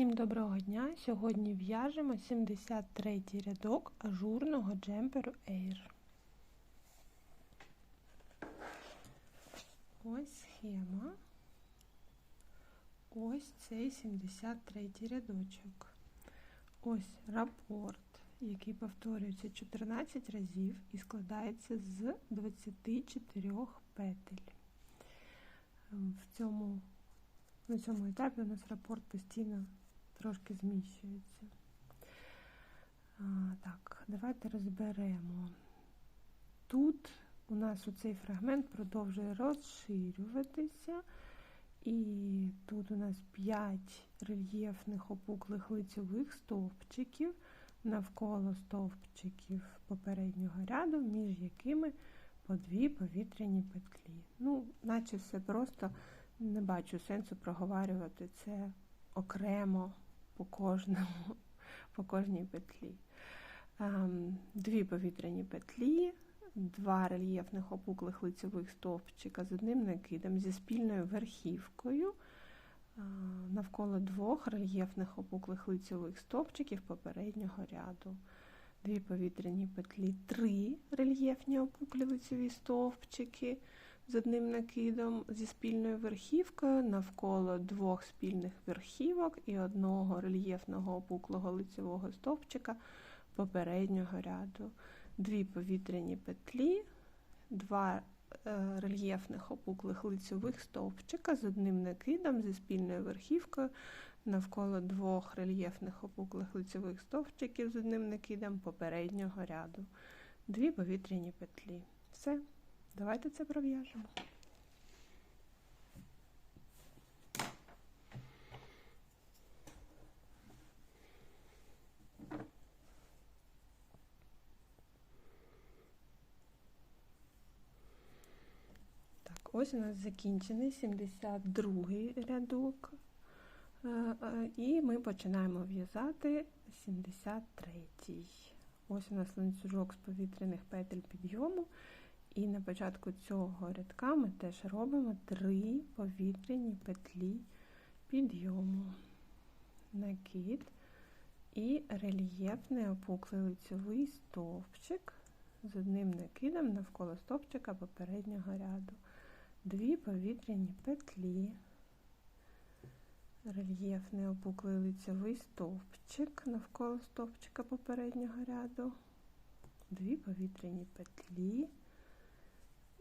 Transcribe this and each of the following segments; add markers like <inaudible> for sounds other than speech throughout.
Всім доброго дня! Сьогодні в'яжемо 73 рядок ажурного джемперу Air. Ось схема. Ось цей 73 рядочок. Ось рапорт, який повторюється 14 разів і складається з 24 петель. В цьому на цьому етапі у нас рапорт постійно трошки зміщується. А, Так, давайте розберемо. Тут у нас цей фрагмент продовжує розширюватися, і тут у нас 5 рельєфних опуклих лицьових стовпчиків навколо стовпчиків попереднього ряду, між якими по дві повітряні петлі. Ну, наче все просто не бачу сенсу проговорювати це окремо по кожному, <laughs> по кожній петлі. Ем, дві повітряні петлі, два рельєфних опуклих лицевих стовпчика з одним накидом зі спільною верхівкою. Е, навколо двох рельєфних опуклих лицевих стовпчиків попереднього ряду. Дві повітряні петлі, три рельєфні опуклі лицеві стовпчики з одним накидом зі спільною верхівкою навколо двох спільних верхівок і одного рельєфного опуклого лицевого стовпчика попереднього ряду. Дві повітряні петлі, два е, рельєфних опуклих лицевих стовпчика з одним накидом зі спільною верхівкою навколо двох рельєфних опуклих лицевих стовпчиків з одним накидом попереднього ряду. Дві повітряні петлі. Все. Давайте це пров'яжемо. Так, ось у нас закінчений 72 рядок. Е, е, і ми починаємо в'язати 73-й. Ось у нас ланцюжок з повітряних петель підйому. І на початку цього рядка ми теж робимо три повітряні петлі підйому, накид і рельєфний опуклий лицьовий стовпчик з одним накидом навколо стовпчика попереднього ряду. Дві повітряні петлі, рельєфний опуклий лицьовий стовпчик навколо стовпчика попереднього ряду, дві повітряні петлі.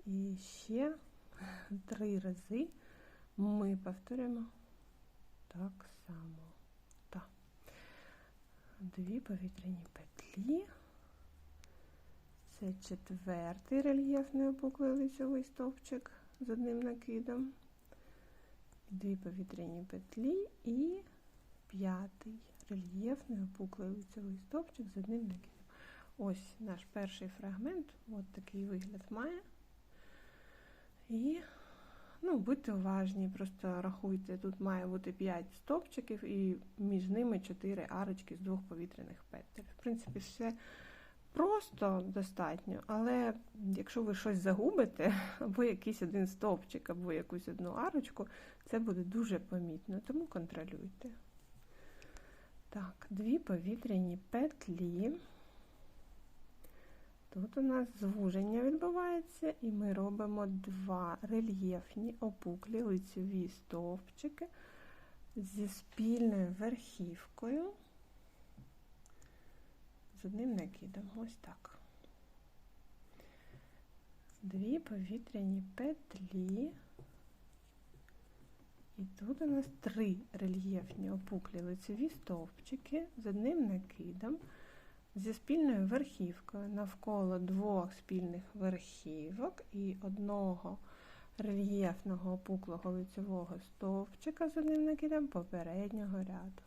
І ще три рази ми повторюємо так само. Так. Дві повітряні петлі. Це четвертий рельєфний опуклий лицьовий стовпчик з одним накидом. Дві повітряні петлі і п'ятий рельєфний опуклий лицьовий стовпчик з одним накидом. Ось наш перший фрагмент, от такий вигляд має. І ну, будьте уважні, просто рахуйте, тут має бути 5 стовпчиків і між ними 4 арочки з двох повітряних петель. В принципі, все просто достатньо, але якщо ви щось загубите, <laughs> або якийсь один стовпчик, або якусь одну арочку, це буде дуже помітно, тому контролюйте. Так, дві повітряні петлі. Тут у нас звуження відбувається, і ми робимо два рельєфні опуклі лицеві стовпчики зі спільною верхівкою, з одним накидом. Ось так. Дві повітряні петлі. І тут у нас три рельєфні опуклі лицеві стовпчики з одним накидом зі спільною верхівкою навколо двох спільних верхівок і одного рельєфного опуклого лицевого стовпчика з одним накидом попереднього ряду.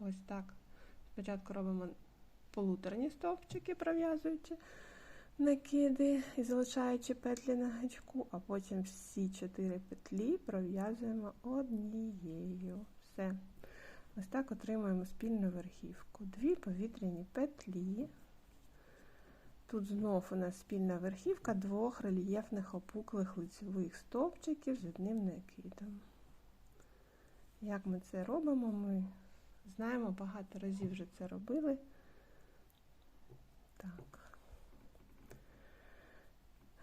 Ось так. Спочатку робимо полуторні стовпчики, пров'язуючи накиди і залишаючи петлі на гачку, а потім всі чотири петлі пров'язуємо однією. Все. Ось так отримуємо спільну верхівку. Дві повітряні петлі. Тут знов у нас спільна верхівка двох рельєфних опуклих лицевих стовпчиків з одним накидом. Як ми це робимо, ми знаємо, багато разів вже це робили. Так.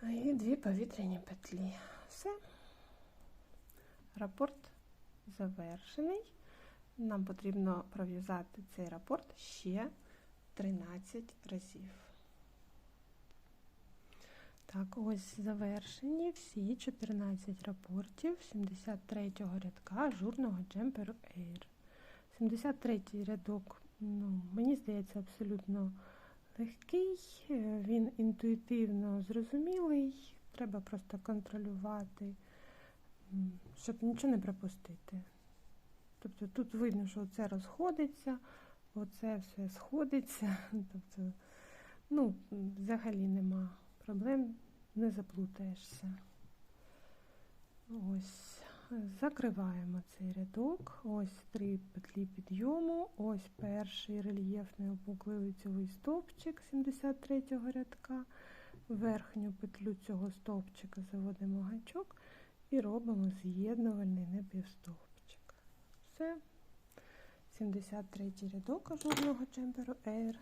І дві повітряні петлі. Все. Рапорт завершений. Нам потрібно пров'язати цей рапорт ще 13 разів. Так, ось завершені всі 14 рапортів 73-го рядка журного джемперу Air. 73-й рядок, ну, мені здається, абсолютно легкий, е, він інтуїтивно зрозумілий, треба просто контролювати, щоб нічого не пропустити. Тобто тут видно, що це розходиться, оце все сходиться. <laughs> Тобто, ну, взагалі нема проблем, не заплутаєшся. Ось, закриваємо цей рядок. Ось три петлі підйому. Ось перший рельєфний опуклий лицьовий стовпчик 73-го рядка. Верхню петлю цього стовпчика заводимо гачок і робимо з'єднувальний напівстовпчик. Все. 73 рядок ажурного джемперу Air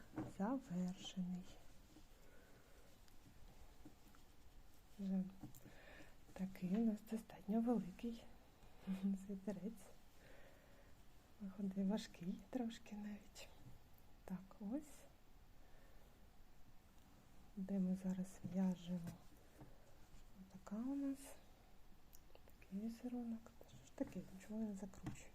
завершений. Вже такий у нас достатньо великий <laughs> світерець. Виходить важкий трошки навіть. Так, ось. Де ми зараз в'яжемо. Така у нас. Такий візерунок. Що ж таке? Нічого не закручується.